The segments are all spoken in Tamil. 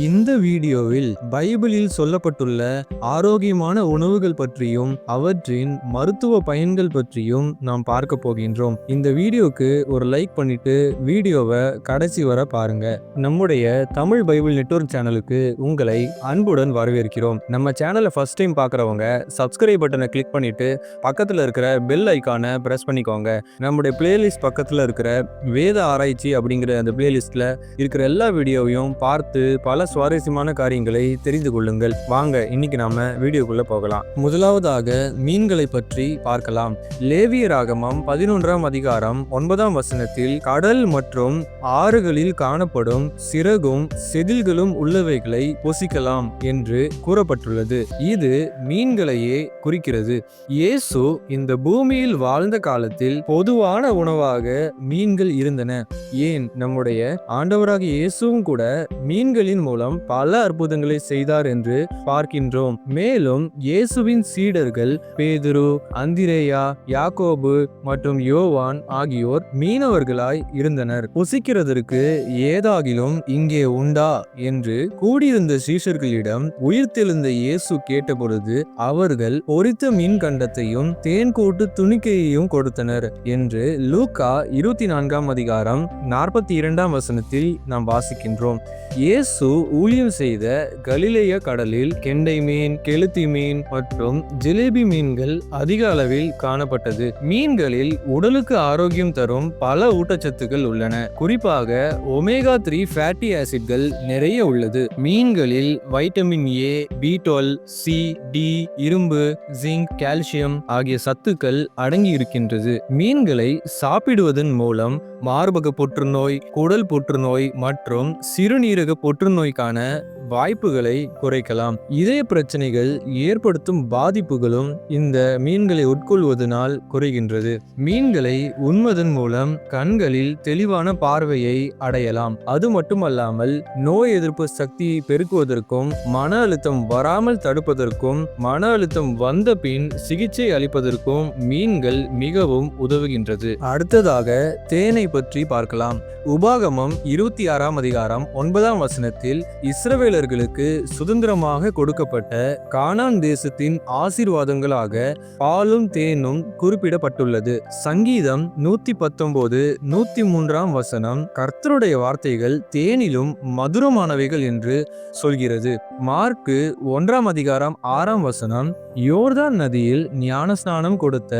இந்த வீடியோவில் பைபிளில் சொல்லப்பட்டுள்ள ஆரோக்கியமான உணவுகள் பற்றியும் அவற்றின் மருத்துவ பயன்கள் பற்றியும் நாம் பார்க்க போகின்றோம். இந்த வீடியோக்கு ஒரு லைக் பண்ணிட்டு வீடியோவை கடைசி வர பாருங்க. நம்முடைய தமிழ் பைபிள் நெட்வொர்க் சேனலுக்கு உங்களை அன்புடன் வரவேற்கிறோம். நம்ம சேனலை ஃபர்ஸ்ட் டைம் பார்க்குறவங்க சப்ஸ்கிரைப் பட்டனை கிளிக் பண்ணிட்டு பக்கத்தில் இருக்கிற பெல் ஐக்கானை ப்ரெஸ் பண்ணிக்கோங்க. நம்முடைய பிளேலிஸ்ட் பக்கத்தில் இருக்கிற வேத ஆராய்ச்சி அப்படிங்கிற அந்த பிளேலிஸ்ட்டில் இருக்கிற எல்லா வீடியோவையும் பார்த்து பல சுவாரஸ்யமான காரியங்களை தெரிந்து கொள்ளுங்கள். வாங்க இன்னைக்கு நாம வீடியோக்குள்ள போகலாம். முதலாவதாக மீன்களை பற்றி பார்க்கலாம். லேவிய ராகமம் பதினொன்றாம் அதிகாரம் ஒன்பதாம் வசனத்தில் கடல் மற்றும் ஆறுகளில் காணப்படும் சிறகும் செதில்களும் உள்ளவைகளை பொசிக்கலாம் என்று கூறப்பட்டுள்ளது. இது மீன்களையே குறிக்கிறது. இயேசு இந்த பூமியில் வாழ்ந்த காலத்தில் பொதுவான உணவாக மீன்கள் இருந்தன. ஏன்? நம்முடைய ஆண்டவராக இயேசுவும் கூட மீன்களின் மூலம் பல அற்புதங்களை செய்தார் என்று பார்க்கின்றோம். மேலும் இயேசுவின் சீடர்கள் பேதுரு அந்திரேயா யாக்கோபு மற்றும் யோவான் ஆகியோர் மீனவர்களாய் இருந்தனர். புசிக்கிறதற்கு ஏதாகிலும் இங்கே உண்டா? என்று கூடியிருந்த சீஷர்களிடம் உயிர்த்தெழுந்த இயேசு கேட்டபொழுது அவர்கள் பொறித்த மீன் கண்டத்தையும் தேன் கூட்டு துணிக்கையையும் கொடுத்தனர் என்று லூக்கா இருபத்தி நான்காம் அதிகாரம் நாற்பத்தி இரண்டாம் வசனத்தில் நாம் வாசிக்கின்றோம். இயேசு ஊழியம் செய்த கலிலேய கடலில் கெண்டை மீன் கெளுத்தி மீன் மற்றும் ஜிலேபி மீன்கள் அதிக அளவில் காணப்பட்டது. மீன்களில் உடலுக்கு ஆரோக்கியம் தரும் பல ஊட்டச்சத்துக்கள் உள்ளன. குறிப்பாக ஒமேகா த்ரீ ஃபேட்டி ஆசிட்கள் நிறைய உள்ளது. மீன்களில் vitamin A B twelve C D இரும்பு ஜிங்க் கால்சியம் ஆகிய சத்துக்கள் அடங்கி இருக்கின்றது மீன்களை சாப்பிடுவதன் மூலம் மார்பக புற்றுநோய் குடல் புற்றுநோய் மற்றும் சிறுநீரக புற்றுநோய்க்கான வாய்ப்புகளை குறைக்கலாம். இதய பிரச்சனைகள் ஏற்படுத்தும் பாதிப்புகளும் இந்த மீன்களை உட்கொள்வதனால் குறைகின்றது. மீன்களை உண்மதன் மூலம் கண்களில் தெளிவான பார்வையை அடையலாம். அது மட்டுமல்லாமல் நோய் எதிர்ப்பு சக்தியை பெருக்குவதற்கும் மன அழுத்தம் வராமல் தடுப்பதற்கும் மன அழுத்தம் வந்த பின் சிகிச்சை அளிப்பதற்கும் மீன்கள் மிகவும் உதவுகின்றது. அடுத்ததாக தேனை பற்றி பார்க்கலாம். உபாகமம் இருபத்தி ஆறாம் அதிகாரம் ஒன்பதாம் வசனத்தில் இஸ்ரவேலர்களுக்கு சுதந்திரமாக கொடுக்கப்பட்ட கானான் தேசத்தின் ஆசீர்வாதங்களாக பாலும் தேனும் குறிப்பிடப்பட்டுள்ளது. சங்கீதம் நூத்தி பத்தொன்பது நூத்தி மூன்றாம் வசனம் கர்த்தருடைய வார்த்தைகள் தேனிலும் மதுரமானவைகள் என்று சொல்கிறது. மார்க்கு ஒன்றாம் அதிகாரம் ஆறாம் வசனம் யோர்தான் நதியில் ஞானஸ்நானம் கொடுத்த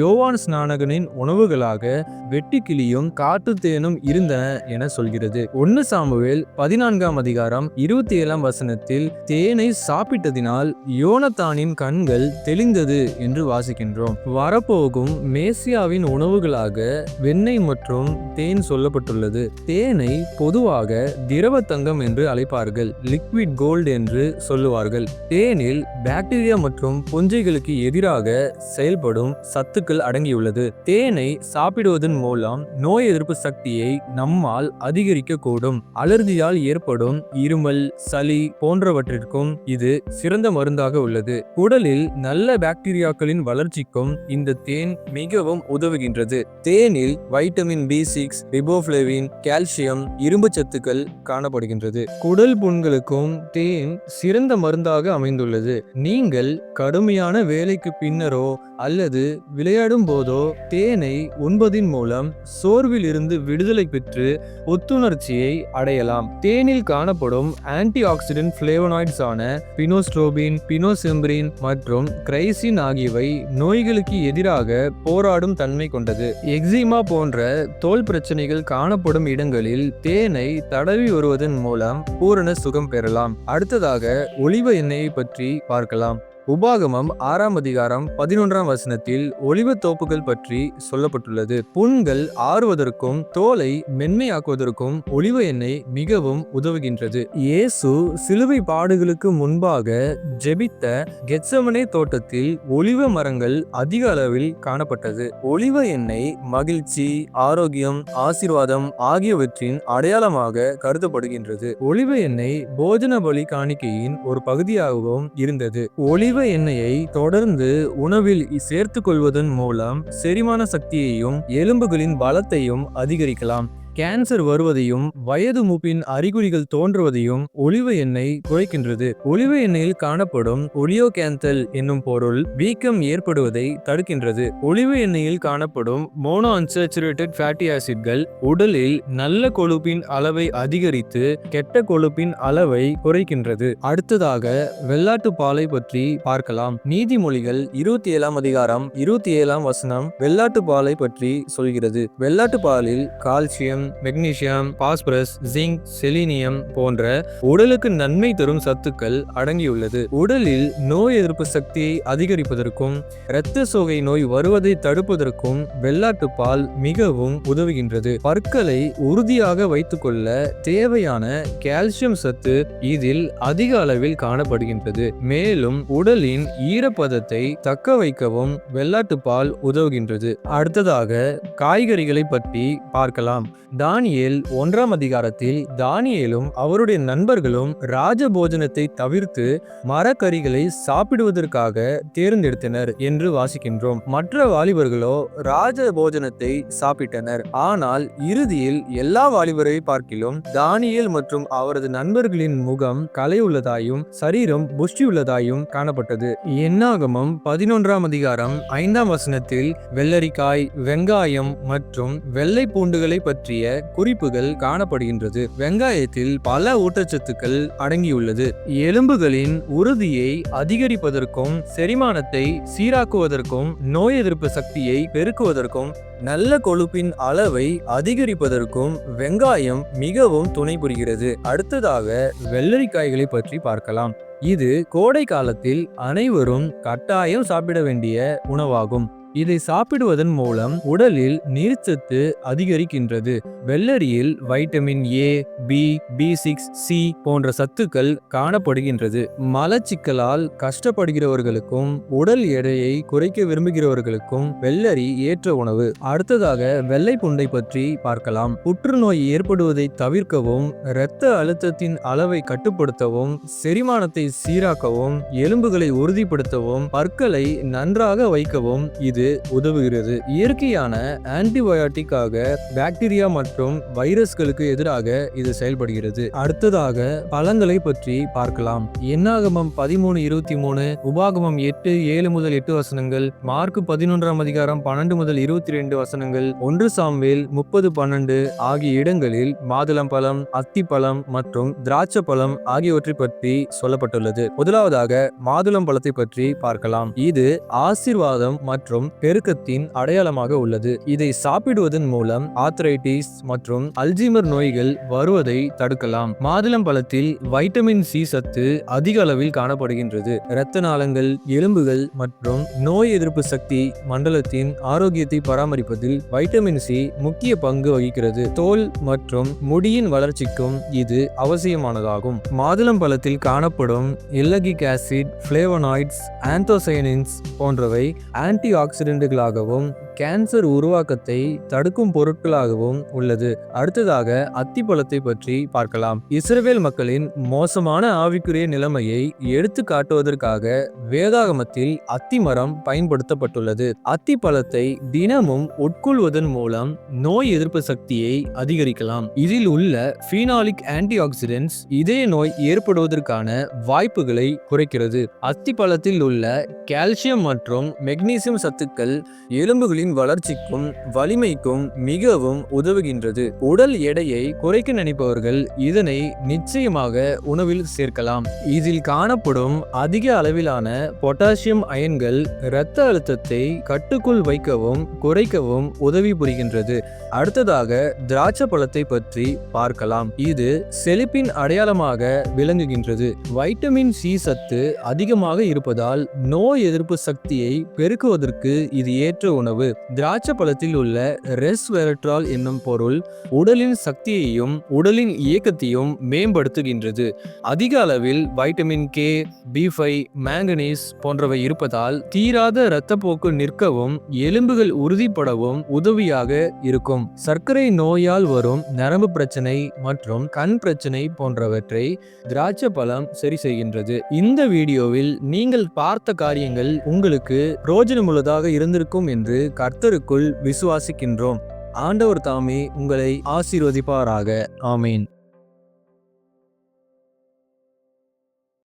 யோவான் ஸ்நானகனின் உணவுகளாக வெட்டிக்கிளியும் காட்டுத்தேனும் இருந்தன என சொல்கிறது. ஒன்னு சாமுவேல் பதினான்காம் அதிகாரம் இருபத்தி ஏழாம் வசனத்தில் தேனை சாப்பிட்டதினால் யோனத்தானின் கண்கள் தெளிந்தது என்று வாசிக்கின்றோம். வரப்போகும் மேசியாவின் உணவுகளாக வெண்ணெய் மற்றும் தேன் சொல்லப்பட்டுள்ளது. தேனை பொதுவாக திரவ தங்கம் என்று அழைப்பார்கள். லிக்விட் கோல்டு என்று சொல்லுவார்கள். தேனில் பாக்டீரியா மற்றும் புஞ்சைகளுக்கு எதிராக செயல்படும் சத்துக்கள் அடங்கியுள்ளது. தேனை சாப்பிடுவதன் மூலம் நோய் எதிர்ப்பு சக்தியை நம்மால் அதிகரிக்க கூடும் அலர்ஜியால் ஏற்படும் இருமல் சளி போன்றவற்றிற்கும் இது சிறந்த மருந்தாக உள்ளது. உடலில் நல்ல பாக்டீரியாக்களின் வளர்ச்சிக்கும் இந்த தேன் மிகவும் உதவுகின்றது. தேனில் vitamin B six riboflavin calcium இரும்பு சத்துக்கள் காணப்படுகின்றது. குடல் புண்களுக்கும் தேன் சிறந்த மருந்தாக அமைந்துள்ளது. நீங்கள் கடுமையான வேலைக்கு பின்னரோ அல்லது விளையாடும் போதோ தேனை உண்பதின் மூலம் சோர்வில் இருந்து விடுதலை பெற்று புத்துணர்ச்சியை அடையலாம். தேனில் காணப்படும் ஆன்டி ஆக்சிடென்ட் பிளேவனாய்ட்ஸ் ஆன பினோஸ்ட்ரோபின் பினோசெம்பிரின் மற்றும் கிரைசின் ஆகியவை நோய்களுக்கு எதிராக போராடும் தன்மை கொண்டது. எக்ஸிமா போன்ற தோல் பிரச்சனைகள் காணப்படும் இடங்களில் தேனை தடவி வருவதன் மூலம் பூரண சுகம் பெறலாம். அடுத்ததாக ஒளிவ எண்ணெயை பற்றி பார்க்கலாம். உபாகமம் ஆறாம் அதிகாரம் பதினொன்றாம் வசனத்தில் ஒளிவ தோப்புகள் பற்றி சொல்லப்பட்டுள்ளது. புண்கள் ஆறுவதற்கும் தோலை மென்மையாக்குவதற்கும் ஒளிவ எண்ணெய் மிகவும் உதவுகின்றது. இயேசு சிலுவை பாடுகளுக்கு முன்பாக ஜெபித்த கெட்சமனே தோட்டத்தில் ஒளிவ மரங்கள் அதிக அளவில் காணப்பட்டது. ஒளிவ எண்ணெய் மகிழ்ச்சி ஆரோக்கியம் ஆசீர்வாதம் ஆகியவற்றின் அடையாளமாக கருதப்படுகின்றது. ஒளிவ எண்ணெய் போஜன பலி காணிக்கையின் ஒரு பகுதியாகவும் இருந்தது. ஒளிவ எண்ணெயை தொடர்ந்து உணவில் சேர்த்து கொள்வதன் மூலம் செரிமான சக்தியையும் எலும்புகளின் பலத்தையும் அதிகரிக்கலாம். கேன்சர் வருவதையும் வயது மூப்பின் அறிகுறிகள் தோன்றுவதையும் ஒளிவ எண்ணெய் குறைக்கின்றது. ஒளிவ எண்ணெயில் காணப்படும் ஒலியோகேந்தல் என்னும் பொருள் வீக்கம் ஏற்படுவதை தடுக்கின்றது. ஒளிவு எண்ணெயில் காணப்படும் மோனோ அன்சாச்சுரேட்டட் ஃபேட்டி ஆசிட்கள் உடலில் நல்ல கொழுப்பின் அளவை அதிகரித்து கெட்ட கொழுப்பின் அளவை குறைக்கின்றது. அடுத்ததாக வெள்ளாட்டு பாலை பற்றி பார்க்கலாம். நீதிமொழிகள் இருபத்தி ஏழாம் அதிகாரம் இருபத்தி ஏழாம் வசனம் வெள்ளாட்டு பாலை பற்றி சொல்கிறது. வெள்ளாட்டு பாலில் calcium magnesium phosphorus zinc selenium போன்ற உடலுக்கு நன்மை தரும் சத்துக்கள் அடங்கியுள்ளது. உடலில் நோய் எதிர்ப்பு சக்தியை அதிகரிப்பதற்கும் இரத்த சோகை நோய் வருவதை தடுப்பதற்கும் வெள்ளாட்டு பால் மிகவும் உதவுகின்றது. பற்களை உறுதியாக வைத்துக்கொள்ள தேவையான கால்சியம் சத்து இதில் அதிக அளவில் காணப்படுகின்றது. மேலும் உடலின் ஈரப்பதத்தை தக்க வைக்கவும் வெள்ளாட்டு பால் உதவுகின்றது. அடுத்ததாக காய்கறிகளை பற்றி பார்க்கலாம். தானியேல் ஒன்றாம் அதிகாரத்தில் தானியேலும் அவருடைய நண்பர்களும் ராஜபோஜனத்தை தவிர்த்து மரக்கறிகளை சாப்பிடுவதற்காக தேர்ந்தெடுத்தனர் என்று வாசிக்கின்றோம். மற்ற வாலிபர்களோ ராஜ போஜனத்தை சாப்பிட்டனர். ஆனால் இறுதியில் எல்லா வாலிபரை பார்க்கிலும் தானியேல் மற்றும் அவரது நண்பர்களின் முகம் கலையுள்ளதாயும் சரீரம் புஷ்டியுள்ளதாயும் காணப்பட்டது. என்னாகமம் பதினொன்றாம் அதிகாரம் ஐந்தாம் வசனத்தில் வெள்ளரிக்காய் வெங்காயம் மற்றும் வெள்ளை பூண்டுகளை பற்றிய குறிப்புகள் காணப்படுகின்றது. வெங்காயத்தில் பல ஊட்டச்சத்துக்கள் அடங்கியுள்ளது. எலும்புகளின் உறுதியை அதிகரிப்பதற்கும் செரிமானத்தை சீராக்குவதற்கும் நோய் எதிர்ப்பு சக்தியை பெருக்குவதற்கும் நல்ல கொழுப்பின் அளவை அதிகரிப்பதற்கும் வெங்காயம் மிகவும் துணை புரிகிறது. அடுத்ததாக வெள்ளரிக்காய்களை பற்றி பார்க்கலாம். இது கோடை காலத்தில் அனைவரும் கட்டாயம் சாப்பிட வேண்டிய உணவாகும். இதை சாப்பிடுவதன் மூலம் உடலில் நீர்ச்சத்து அதிகரிக்கின்றது. வெள்ளரியில் vitamin A B B six C போன்ற சத்துக்கள் காணப்படுகின்றது. மலச்சிக்கலால் கஷ்டப்படுகிறவர்களுக்கும் உடல் எடையை குறைக்க விரும்புகிறவர்களுக்கும் வெள்ளரி ஏற்ற உணவு. அடுத்ததாக வெள்ளை புண்டை பற்றி பார்க்கலாம். புற்றுநோய் ஏற்படுவதை தவிர்க்கவும் இரத்த அழுத்தத்தின் அளவை கட்டுப்படுத்தவும் செரிமானத்தை சீராக்கவும் எலும்புகளை உறுதிப்படுத்தவும் பற்களை நன்றாக வைக்கவும் இது உதவுகிறது. இயற்கையான ஆன்டிபயோட்டிக்காக பாக்டீரியா மற்றும் வைரஸ்களுக்கு எதிராக இது செயல்படுகிறது. அடுத்ததாக பழங்களை பற்றி பார்க்கலாம். என்னாகமம் பதிமூணு இருபத்தி மூணு உபாகமம் எட்டு ஏழு முதல் எட்டு வசனங்கள் மார்க் பதினொன்றாம் அதிகாரம் பன்னெண்டு முதல் இருபத்தி ரெண்டு வசனங்கள் ஒன்று சாம்வேல் முப்பது பன்னெண்டு ஆகிய இடங்களில் மாதுளம்பழம் அத்திப்பழம் மற்றும் திராட்சை பழம் ஆகியவற்றை பற்றி சொல்லப்பட்டுள்ளது. முதலாவதாக மாதுளம் பழத்தை பற்றி பார்க்கலாம். இது ஆசீர்வாதம் மற்றும் பெருக்கத்தின் அடையாளமாக உள்ளது. இதை சாப்பிடுவதன் மூலம் ஆத்ரைட்டிஸ் மற்றும் அல்ஜிமர் நோய்கள் வருவதை தடுக்கலாம். மாதுளம் பழத்தில் வைட்டமின் சி சத்து அதிக அளவில் காணப்படுகின்றது. இரத்த நாளங்கள் எலும்புகள் மற்றும் நோய் எதிர்ப்பு சக்தி மண்டலத்தின் ஆரோக்கியத்தை பராமரிப்பதில் வைட்டமின் சி முக்கிய பங்கு வகிக்கிறது. தோல் மற்றும் முடியின் வளர்ச்சிக்கும் இது அவசியமானதாகும். மாதுளம் பழத்தில் காணப்படும் இல்லகிக் ஆசிட் பிளேவனாய்ட்ஸ் ஆந்தோசைனின்ஸ் போன்றவை ஆன்டி ஆக்சிடென்ட்களாகவும் கேன்சர் உருவாக்கத்தை தடுக்கும் பொருட்களாகவும் உள்ளது. அடுத்ததாக அத்திப்பழத்தை பற்றி பார்க்கலாம். இஸ்ரேல் மக்களின் மோசமான ஆவிக்குரிய நிலைமையை எடுத்து காட்டுவதற்காக வேதாகமத்தில் அத்திமரம் பயன்படுத்தப்பட்டுள்ளது. அத்தி பழத்தை தினமும் உட்கொள்வதன் மூலம் நோய் எதிர்ப்பு சக்தியை அதிகரிக்கலாம். இதில் உள்ள ஃபீனாலிக் ஆன்டி ஆக்சிடென்ட்ஸ் இதய நோய் ஏற்படுவதற்கான வாய்ப்புகளை குறைக்கிறது. அத்தி பழத்தில் உள்ள கால்சியம் மற்றும் மெக்னீசியம் சத்துக்கள் எலும்புகளின் வளர்ச்சிக்கும் வலிமைக்கும் மிகவும் உதவுகின்றது. உடல் எடையை குறைக்க நினைப்பவர்கள் இதனை நிச்சயமாக உணவில் சேர்க்கலாம். இதில் காணப்படும் அதிக அளவிலான பொட்டாசியம் அயன்கள் இரத்த அழுத்தத்தை கட்டுக்குள் வைக்கவும் குறைக்கவும் உதவி புரிகின்றது. அடுத்ததாக திராட்சை பழத்தை பற்றி பார்க்கலாம். இது செழிப்பின் அடையாளமாக விளங்குகின்றது. வைட்டமின் சி சத்து அதிகமாக இருப்பதால் நோய் எதிர்ப்பு சக்தியை பெருக்குவதற்கு இது ஏற்ற உணவு. திராட்சை பழத்தில் உள்ள ரெஸ்வெரட்ரால் என்னும் பொருள் உடலின் சக்தியையும் உடலின் இயக்கத்தையும் மேம்படுத்துகின்றது. அதிக அளவில் vitamin K B five manganese போன்றவை இருப்பதால் தீராத இரத்தப்போக்கு நிற்கவும் எலும்புகள் உறுதிப்படவும் உதவியாக இருக்கும். சர்க்கரை நோயால் வரும் நரம்பு பிரச்சனை மற்றும் கண் பிரச்சனை போன்றவற்றை திராட்சை பழம் சரி செய்கின்றது. இந்த வீடியோவில் நீங்கள் பார்த்த காரியங்கள் உங்களுக்கு பிரோஜனமுள்ளதாக இருந்திருக்கும் என்று கர்த்தருக்குள் விசுவாசிக்கின்றோம். ஆண்டவர் தாமே உங்களை ஆசீர்வதிப்பாராக. ஆமேன்.